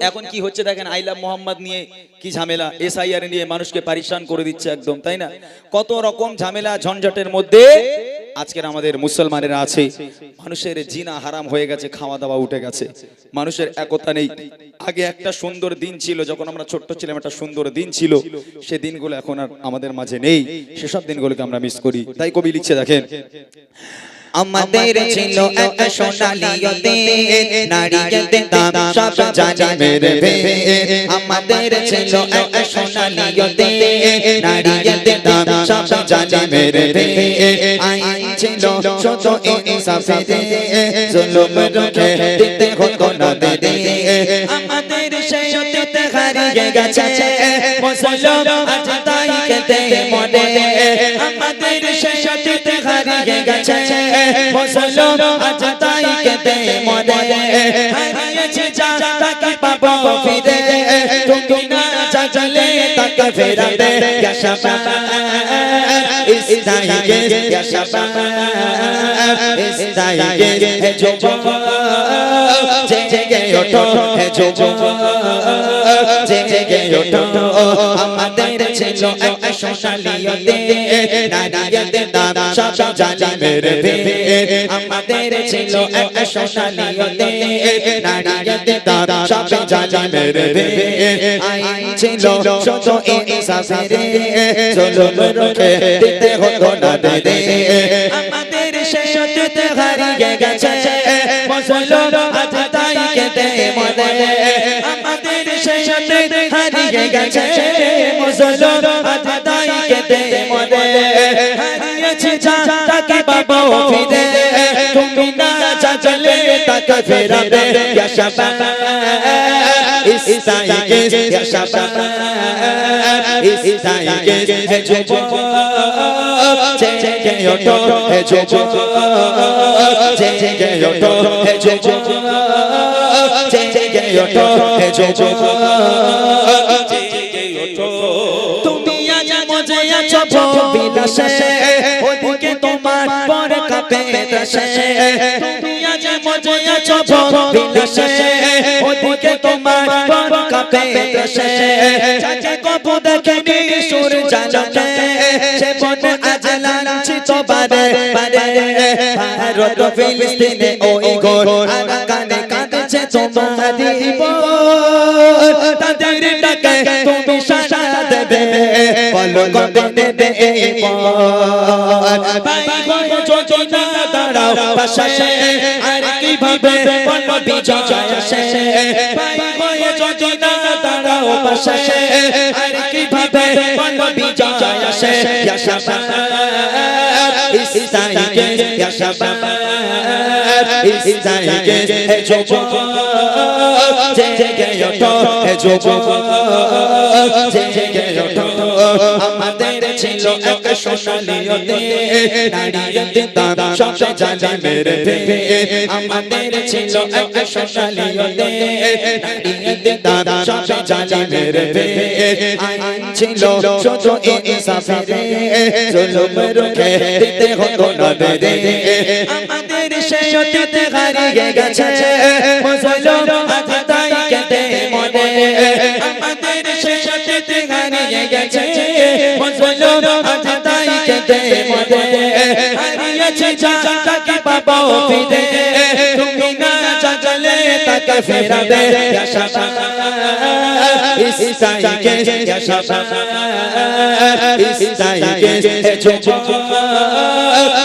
এখন কি হচ্ছে দেখেন, আইলা মোহাম্মদ নিয়ে কি ঝামেলা? এসআইআর নিয়ে মানুষকে পারিশান করে দিচ্ছে একদম, তাই না? কত রকম ঝামেলা ঝঞ্ঝটের মধ্যে আজকের আমাদের মুসলমানেরা আছে। মানুষের জিনা হারাম হয়ে গেছে খাওয়া দাওয়া উঠে গেছে। মানুষের একতা নেই। আগে একটা সুন্দর দিন ছিল, যখন আমরা ছোট্ট ছিলাম, একটা সুন্দর দিন ছিল। সে দিনগুলো এখন আর আমাদের মাঝে নেই। সেসব দিনগুলোকে আমরা মিস করি। তাই কবি লিখছে দেখেন আমাদের ছিল এক সোনালিয়তে নারীয়তে দাম সব জানি মেরে আমাদের ছিল এক সোনালিয়তে নারীয়তে দাম সব জানি মেরে আইন ছিল শত ইনসাফে জুলুম রুখে দিতে হতো না দে আমাদের সেই অতীত হারিয়ে গেছে। মুসলমান মনে আমাদের হারিয়ে গেছে মুসলমান আজ তাই কেতে মনে হারিয়েছে যা তাকে পাবো ফিরে তুমি না চাচলে তাকে ফেরাতে ইয়া ইস্তাইগে ইয়া ইস্তাইগে হে যুবক জেগে ওঠো, হে জেগে ওঠো। আমাদের ছিল এক সোনালিয়তে নারিয়তে দাম সব জানি মেরে ভে আমাদের ছিল এক সোনালিয়তে নারিয়তে দাম সব জানি মেরে ভে আইন ছিল শত ইনসাফে জুলুম রুখে দিতে হতো না দে আমাদের সেই অতীত হারিয়ে গেছে। মুসলমান আজ আমাদের সেই হারিয়ে গেছে মুসলমান তাই কেটে মনে হারিয়েছে যা তাকে পাবো ফিরে। তুমি না চাচলে তাকে ফেরাবে। ইয়া শাবাব ইস্তাইগে ইয়া শাবাব ইস্তাইগে হে যুবক। জেগে ওঠো হে যুবক। জেগে ওঠো হে যুবক। জেগে ওঠো হে যুবক আছো বিলাসে ওদিকে তোমার পর কাপে দশে তুমি আজ মজে আছো বিলাসে ওদিকে তোমার পর কাপে দশে চাচে কবু দেখে নি সুর জানতে সে বনে আজ লাঞ্ছিত বারে বারে ভারত ফিলিস্তিনে ওই গোর তোমারি তাদের ডাকে তুমি সাড়া দেবে বলো কবে দেবে দাঁড়াও পাশে আর কীভাবে বলো বিজয় আসে দাঁড়াও পাশে আর কীভাবে বলো বিজয় আসে ইয়া শাবাব ইস্তাইগে ইয়া শাবাব ইস্তাইগে হে যুবক জেগে ওঠো হে যুবক জেগে ওঠো আমাদের ছিল এক সোনালিয়তে নারীয়তে দাম সব জানি মেরে ভে আমাদের ছিল এক সোনালিয়তে নারীয়তে দাম সব জানি মেরে ভে আইন ছিল শত ইনসাফে জুলুম রুখে দিতে হতো না দে আমাদের সেই অতীত হারিয়ে গেছে। মুসলমান আজ তাই কেটে মনে। আমাদের সেই অতীত হারিয়ে গেছে। মুসলমান আজ কেটে মনে। হারিয়েছে যা তাকে পাবো ফিরে। তুমি না জাগলে তাকে ফেরাবে। ইয়া শাবাব ইস্তাইগে ইয়া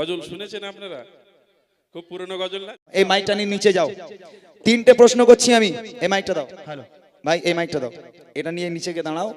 গজল শুনেছেন আপনারা? খুব পুরনো গজল না? এই মাইকটা নিয়ে নিচে যাও। তিনটে প্রশ্ন করছি আমি। এই মাইকটা দাও। ভাই এই মাইকটা দাও। এটা নিয়ে নিচে গিয়ে দাঁড়াও।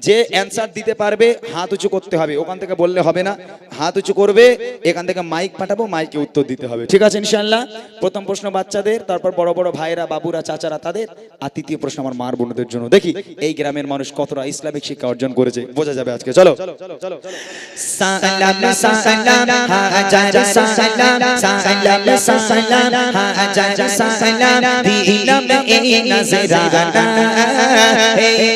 যে অ্যান্সার দিতে পারবে হাত উঁচু করতে হবে ওখান থেকে বললে হবে না হাত উঁচু করবে এখান থেকে মাইক পাঠাবো মাইকে উত্তর দিতে হবে ঠিক আছে ইনশাল্লাহ প্রথম প্রশ্ন বাচ্চাদের তারপর বড় বড় ভাইরা বাবুরা চাচারা তাদের আর তৃতীয় প্রশ্ন আমার মার বোনদের জন্য দেখি এই গ্রামের মানুষ কতটা ইসলামিক শিক্ষা অর্জন করেছে বোঝা যাবে আজকে চলো সালাম সালাম হাজার সালাম সালাম সালাম হাজার সালাম দিলাম এই নজরানা এই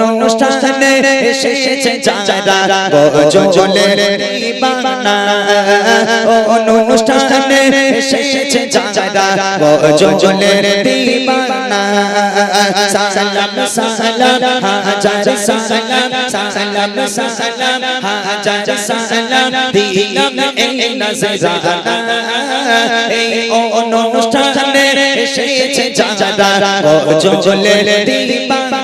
অনুষ্ঠানে এসেছে যারা গজলে দিবানা। অনুষ্ঠানে এসেছে যারা গজলে দিবানা। সালাম সালাম হাজার সালাম সালাম সালাম হাজার সালাম দিলাম এই নজরানা এই অনুষ্ঠানে এসেছে যারা গজলে দিবানা।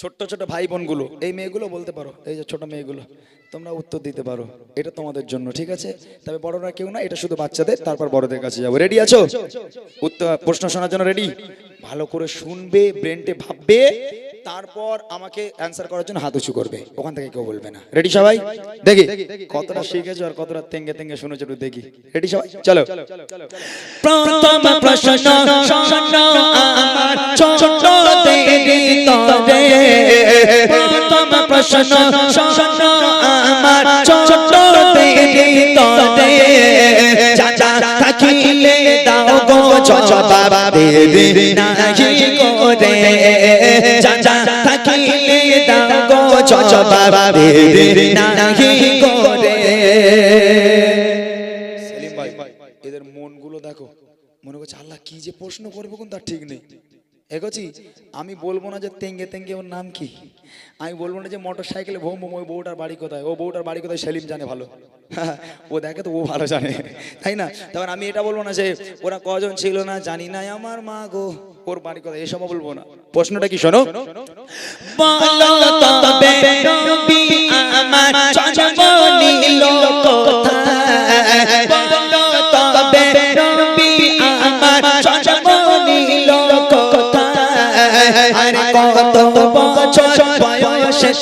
ছোট্ট ছোট ভাই বোনগুলো এই মেয়েগুলো বলতে পারো, এই যে ছোট মেয়েগুলো, তোমরা উত্তর দিতে পারো, এটা তোমাদের জন্য, ঠিক আছে? তবে বড়রা কেউ না, এটা শুধু বাচ্চাদের, তারপর বড়দের কাছে যাব। রেডি আছো? উত্তর, প্রশ্ন শোনার জন্য রেডি ভালো করে শুনবে ব্রেনটে ভাববে, তারপর আমাকে অ্যান্সার করার জন্য হাত উঁচু করবে। ওখান থেকে কেউ বলবে না। রেডি সবাই? দেখি। কতটা শিখেছো আর কতটা তেঙ্গে তেঙ্গে শুনেছো একটু দেখি। রেডি সবাই? চলো। প্রথম প্রশ্ন, শোনো, আমার প্রথম শোনো, আমার ছোট চাচা থাকিলে দাও গো নাহি করে। চাচা থাকিলে দাও গো নাহি করে। এদের মনগুলো দেখো। মনে করছে আল্লাহ কি যে প্রশ্ন করব কোন তার ঠিক নেই। এগোছি আমি বলব না যে তেঙ্গে তেঙ্গে ওর নাম কি? আমি বলব না যে মোটর সাইকেলে ভোম ওই বউটার বাড়ি কোথায় ও বউটার বাড়ি কোথায় সেলিম জানে ভালো ও দেখে তো ও ভালো জানে তাই না তখন আমি এটা বলব না যে ওরা কজন ছিল না জানি না আমার মা গো ওর বাড়ি কোথায় এসব বলব না প্রশ্নটা কি শোনো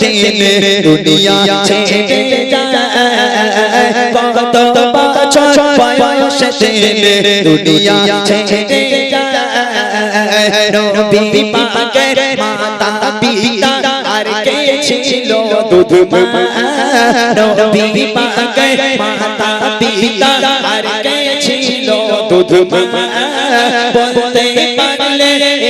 তিনি দুনিয়া ছেড়ে যায়। কত বছর বয়সে দুনিয়া ছেড়ে যায়। নবী পাকের মাতা পিতা আর কে ছিল দুধ মা? নবী পাকের মাতা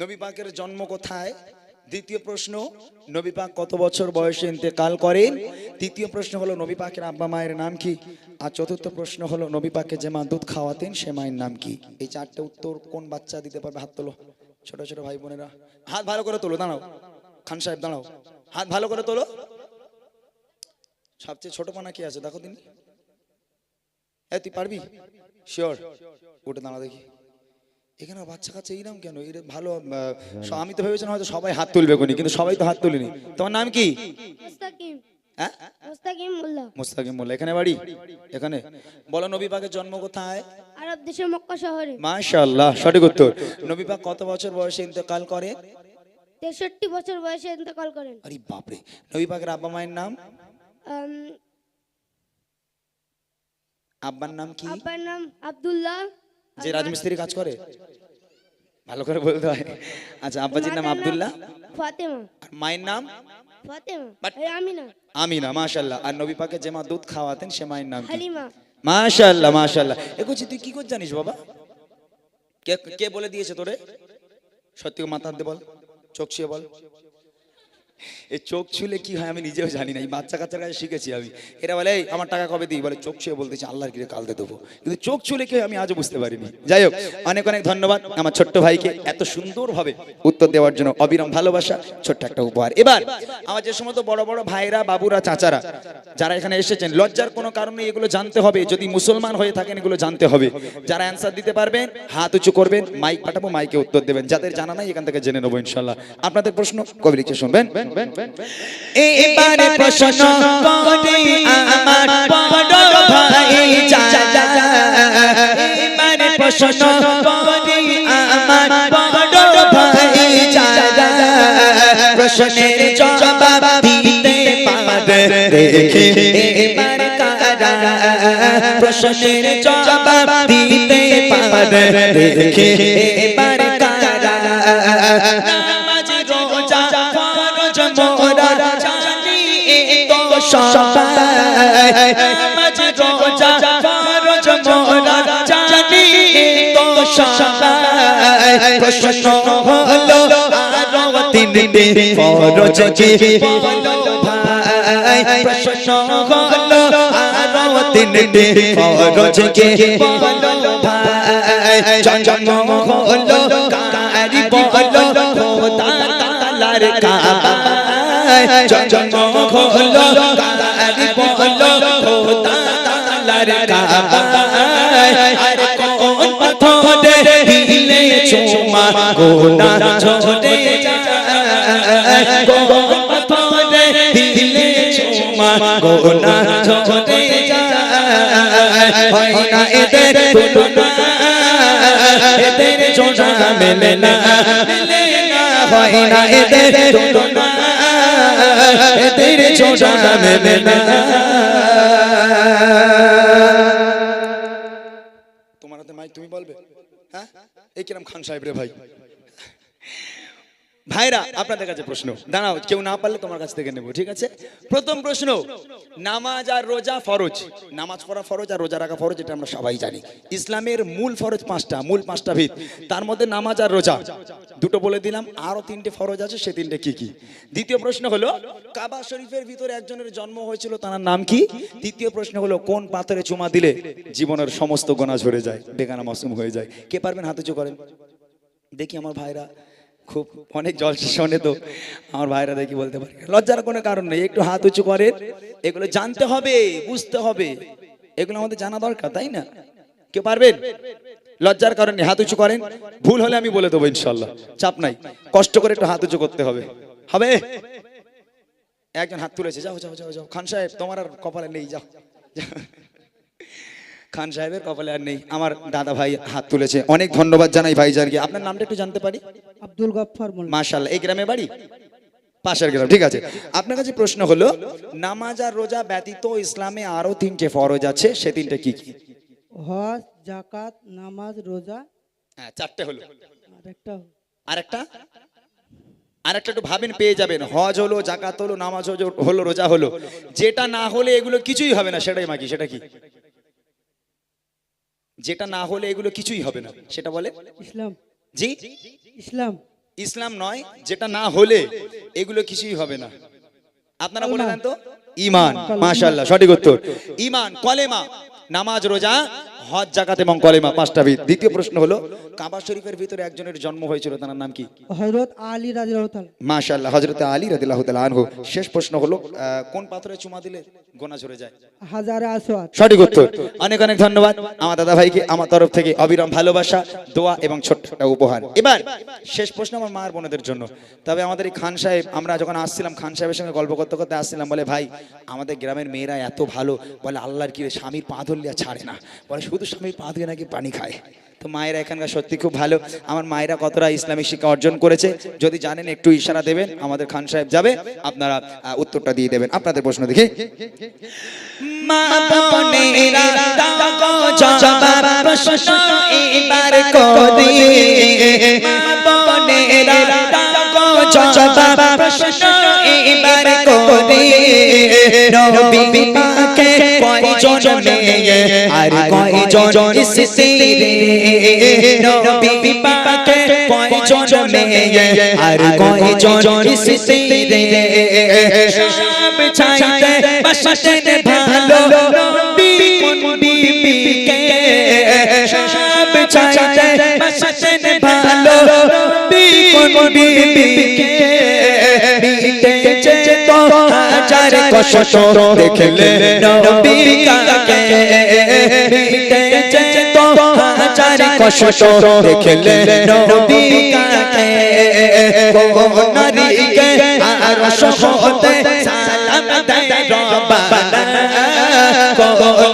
নবী পাকের জন্ম কোথায়? দ্বিতীয় প্রশ্ন নবী পাক কত বছর বয়সে ইন্তেকাল করেন? তৃতীয় প্রশ্ন হলো নবী পাকের আব্বা মায়ের নাম কি? আর চতুর্থ প্রশ্ন হলো নবী পাকে যে মা দুধ খাওয়াতেন, সে মায়ের নাম কি? এই চারটে উত্তর কোন বাচ্চা দিতে পারবে? হাত তোলো। ছোট ছোট ভাই বোনেরা। হাত ভালো করে তোলো, দাঁড়াও। খান সাহেব, দাঁড়াও। হাত ভালো করে তোলো। সবচেয়ে ছোট পানা কি আছে? দেখো দিন এ, তুই পারবি? শিওর উঠে দাঁড়া দেখি। এখানে বাচ্চা কাচ্চা এইরাম কেন? এর ভালো আমি তো ভেবেছিলাম হয়তো সবাই হাত তুলবে কোনি কিন্তু সবাই তো হাত তুলিনি। তোমার নাম কি? মুস্তাকিম। হ্যাঁ? মোল্লা। এখানে বাড়ি? এখানে। বলো নবী পাকের জন্ম কোথায়? আরব দেশের মক্কা শহরে। মাশাআল্লাহ সঠিক উত্তর। নবী পাক কত বছর বয়সে ইন্তেকাল করে? তেষট্টি বছর বয়সে ইন্তেকাল করেন। আরে বাপরে নবী পাকের আব্বা মায়ের নাম? আব্বার নাম কি? আব্বার নাম আব্দুল্লাহ। যে রাজমিস্ত্রি কাজ করে? ভালো করে বলতে হয়। আচ্ছা আব্বাজির নাম আব্দুল্লাহ? ফাতেমা। আর মায়ের নাম? ফাতেমা। আমিনা। আমিনা মাশাআল্লাহ। আর নবী পাকে যে মা দুধ খাওয়াতেন সে মায়ের নাম হালিমা। মাশাআল্লাহ মাশাআল্লাহ। এ তুই কি করে জানিস বাবা? কে কে বলে দিয়েছে তোরে? সত্যি মাথা হাত বল। চোখ বল। এই চোখ ছুলে কি হয় আমি নিজেও জানি না এই বাচ্চা কাচ্চার কাছে শিখেছি আমি। এরা বলে "এই, আমার টাকা কবে দিই? বলে চোখ ছুঁয়ে বলতেছি আল্লাহর কিরে কালতে দেবো। কিন্তু চোখ ছুলে কি আমি আজও বুঝতে পারিনি। যাই হোক অনেক অনেক ধন্যবাদ আমার ছোট্ট ভাইকে এত সুন্দরভাবে উত্তর দেওয়ার জন্য অবিরাম ভালোবাসা ছোট্ট একটা উপহার। এবার আমার যে সমস্ত বড় বড় ভাইরা বাবুরা চাচারা যারা এখানে এসেছেন লজ্জার কোনো কারণে এগুলো জানতে হবে। যদি মুসলমান হয়ে থাকেন এগুলো জানতে হবে। যারা অ্যান্সার দিতে পারবেন হাত উঁচু করবেন মাইক পাঠাবো মাইকে উত্তর দেবেন। যাদের জানা নাই এখান থেকে জেনে নেব ইনশাল্লাহ। আপনাদের প্রশ্ন কবি লিখে শুনবেন? এবারে প্রশ্ন করে আমার বড় ভাই এবারে প্রশ্ন করে আমার বড় ভাই প্রশ্নের জবাব দিতে রেখে এবার কারা? প্রশ্নের জবাব দিতে রেখে এবার সবাই নামাজ রোজা ফরজ মোরা জানি তো সবাই প্রশ্ন হলো আরও তিনটে ফরজ কি বলো ভাই প্রশ্ন হলো আরও তিনটে ফরজ কি বলো ভাই জন্ম হলো কারি বলো খোদা তালার কাবায় জন্ম হলো তালার কাবায় আর কোন পাথরে দিলে চুমা গোনা ঝরে যায় কোন পাথরে দিলে চুমা গোনা ঝরে যায় হয় না এদের তুলনা এদের জোড়া মেলে না হয় না এদের তুলনা এদের জোড়া মেলে না তুমি বলবে হ্যাঁ? এই কিরম খান সাহেব রে ভাই। ভাইরা, আপনাদের কাছে প্রশ্ন। দাঁড়াও, কেউ না পারলে তোমার কাছ থেকে নেব, ঠিক আছে? প্রথম প্রশ্ন, নামাজ আর রোজা ফরজ? নামাজ পড়া ফরজ আর রোজা রাখা ফরজ, এটা আমরা সবাই জানি। ইসলামের মূল ফরজ পাঁচটা, মূল পাঁচটা ভিত। তার মধ্যে নামাজ আর রোজা। দুটো বলে দিলাম, আরও তিনটে ফরজ আছে, সে তিনটে কি কি? দ্বিতীয় প্রশ্ন হলো, কাবা শরীফের ভিতরে একজনের জন্ম হয়েছিল, তার নাম কি? তৃতীয় প্রশ্ন হলো, কোন পাথরে চুমা দিলে জীবনের সমস্ত গোনা ঝরে যায়, বেগানা মাসুম হয়ে যায়? কে পারবেন হাতে চু করেন? দেখি আমার ভাইরা। খুব অনেক জল শোনে তো। আমার ভাইরা দেখি বলতে পারে। লজ্জার কোনো কারণ নেই, একটু হাত উঁচু করেন। এগুলো জানতে হবে, বুঝতে হবে। এগুলো আমাদের জানা দরকার, তাই না? কেউ পারবেন? লজ্জার কারণে হাত উঁচু করেন। ভুল হলে আমি বলে দেবো ইনশাল্লাহ, চাপ নাই। কষ্ট করে একটু হাত উঁচু করতে হবে। হবে? একজন হাত তুলেছে, যাও যাও যাও যাও। খান সাহেব, তোমার আর কপালে নেই, যাও। খান সাহেবের কপালে আর নেই আমার দাদা ভাই হাত তুলেছে। অনেক ধন্যবাদ জানাই ভাই ভাইজানকে। আপনার নামটা একটু জানতে পারি? আব্দুল গফফার মাশাল্লাহ এই গ্রামে বাড়ি? পাশের গ্রাম ঠিক আছে। আপনার কাছে প্রশ্ন হলো নামাজ আর রোজা ব্যতীত ইসলামে আরও তিনটে ফরজ আছে সে তিনটে কি কি? হজ জাকাত নামাজ রোজা। হ্যাঁ চারটে হলো। আর একটা আরেকটা? আরেকটা একটু ভাবেন পেয়ে যাবেন। হজ হলো জাকাত হলো নামাজ হলো রোজা হলো। যেটা না হলে এগুলো কিছুই হবে না সেটাই মাকি সেটা কি? যেটা না হলে এগুলো কিছুই হবে না। সেটা বলে? ইসলাম। জি? ইসলাম। ইসলাম নয় যেটা না হলে এগুলো কিছুই হবে না। আপনারা বলে দেন তো? ইমান মাশাল্লাহ সঠিক উত্তর। ইমান কলেমা নামাজ রোজা হজ জাকাত এবং কলেমা পাঁচটা ভিত দ্বিতীয় প্রশ্ন হলো কাবা শরীফের ভিতরে একজনের জন্ম হয়েছিল তার নাম কি? হজরত আলী রাজিয়াল্লাহু তাআলা। মাশাআল্লাহ হযরত আলী রাদিয়াল্লাহু তাআলা আনহু। শেষ প্রশ্ন হলো কোন পাথরে চুমা দিলে গোনা ঝরে যায়? হাজারে আসওয়াত সঠিক উত্তর। অনেক অনেক ধন্যবাদ। আমার দাদা ভাইকে আমার তরফ থেকে অবিরাম ভালোবাসা দোয়া এবং ছোট্ট একটা উপহার। এবার শেষ প্রশ্ন আমার মার বোনদের জন্য। তবে আমাদের এই খান সাহেব আমরা যখন আসছিলাম খান সাহেবের সঙ্গে গল্প করতে করতে আসছিলাম বলে ভাই আমাদের গ্রামের মেয়েরা এত ভালো। বলে আল্লাহর কি স্বামীর পা ধরলে ছাড়ে না। বলে শুধু স্বামীর পা ধুয়ে নাকি পানি খায়। তো মায়েরা এখানকার সত্যি খুব ভালো। আমার মায়েরা কতটা ইসলামিক শিক্ষা অর্জন করেছে, যদি জানেন একটু ইশারা দেবেন, আমাদের খান সাহেব যাবে, আপনারা উত্তরটা দিয়ে দেবেন। আপনাদের প্রশ্ন দেখি। মা নবী পাকে কয়জন মেয়ে আর কয়জন স্ত্রী নবী পাকে কয়জন মেয়ে আর কয়জন স্ত্রী সব চাইতে বাসতে ভালো নবী কোন বিবিকে? সব চাইতে বাসতে ভালো নবী কোন বিবিকে? হাজার কষ্ট দেখলে নবী কাকে মিটেছে তো হাজার কষ্ট দেখলে নবী কাকে নারীকে আর সহতে সালাম দেয় রব্বানা।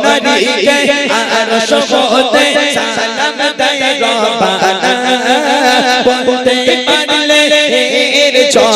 নারীকে আর সহতে সালাম দেয় রব্বানা। বলতে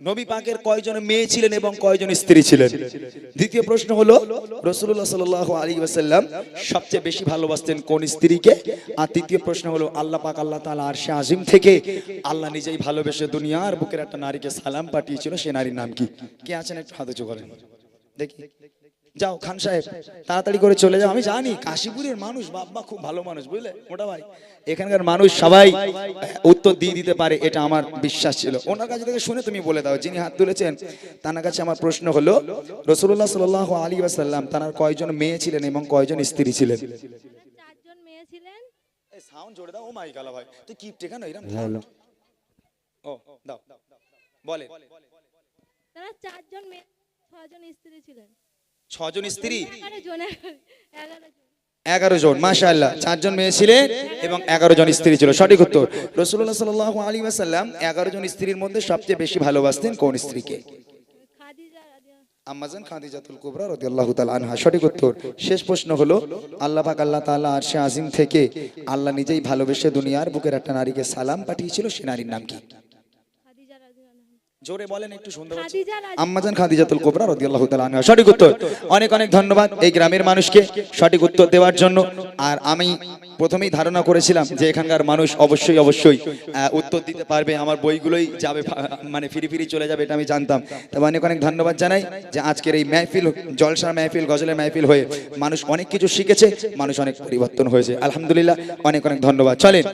নবী পাকের কয়জন মেয়ে ছিলেন এবং কয়জন স্ত্রী ছিলেন? দ্বিতীয় প্রশ্ন হলো রসুল্লাহ সাল আলী ওয়াসাল্লাম সবচেয়ে বেশি ভালোবাসতেন কোন স্ত্রীকে? আর তৃতীয় প্রশ্ন হলো, আল্লাহ পাক আল্লাহ তালা আর সে আজিম থেকে আল্লাহ নিজেই ভালোবেসে দুনিয়ার বুকের একটা নারীকে সালাম পাঠিয়েছিল, সে নারীর নাম কি? কে আছেন একটু হাতে করেন। দেখি। যাও খান সাহেব তাড়াতাড়ি করে চলে যাও। আমি জানি কাশীপুরের মানুষ বাবা খুব ভালো মানুষ বুঝলে মোটা ভাই? এখানকার মানুষ সবাই উত্তর দিয়ে দিতে পারে এটা আমার বিশ্বাস ছিল। ওনার কাছে থেকে শুনে তুমি বলে দাও যিনি হাত তুলেছেন তার কাছে আমার প্রশ্ন হলো রসুল্লাহ সাল আলী আসাল্লাম তার কয়জন মেয়ে ছিলেন এবং কয়জন স্ত্রী ছিলেন? চারজন সাউন্ড জোরে দাও ও মাই ভাই। তুই কি টেকা এরকম ও দাও বলে। তারা চারজন মেয়ে স্ত্রী ছিলেন। ছজন স্ত্রী? এগারো জন। জন চারজন মেয়ে ছিলেন এবং এগারো জন স্ত্রী ছিল। সঠিক উত্তর। রসুল্লাহ সাল আলী আসাল্লাম এগারো জন স্ত্রীর মধ্যে সবচেয়ে বেশি ভালোবাসতেন কোন স্ত্রীকে? আম্মাজান খাদিজাতুল কুবরা রাদিয়াল্লাহু তাআলা আনহা। সঠিক উত্তর। শেষ প্রশ্ন হলো আল্লাহ পাক আল্লাহ তাআলা আরশে আজিম থেকে আল্লাহ নিজেই ভালোবেসে দুনিয়ার বুকের একটা নারীকে সালাম পাঠিয়েছিল সে নারীর নাম কি। জোরে বলেন একটু শুনতে পাচ্ছি। আম্মাজান খাদিজাতুল কুবরা রাদিয়াল্লাহু তাআলা আনহা। সঠিক উত্তর। অনেক অনেক ধন্যবাদ এই গ্রামের মানুষকে সঠিক উত্তর দেওয়ার জন্য। আর আমি প্রথমেই ধারণা করেছিলাম যে এখানকার মানুষ অবশ্যই অবশ্যই আহ, উত্তর দিতে পারবে। আমার বইগুলোই যাবে মানে ফিরি ফিরি চলে যাবে এটা আমি জানতাম। তবে অনেক অনেক ধন্যবাদ জানাই যে আজকের এই মেহফিল জলসার মেহফিল গজলের মেহফিল হয়ে মানুষ অনেক কিছু শিখেছে মানুষ অনেক পরিবর্তন হয়েছে। আলহামদুলিল্লাহ অনেক অনেক ধন্যবাদ। চলেন।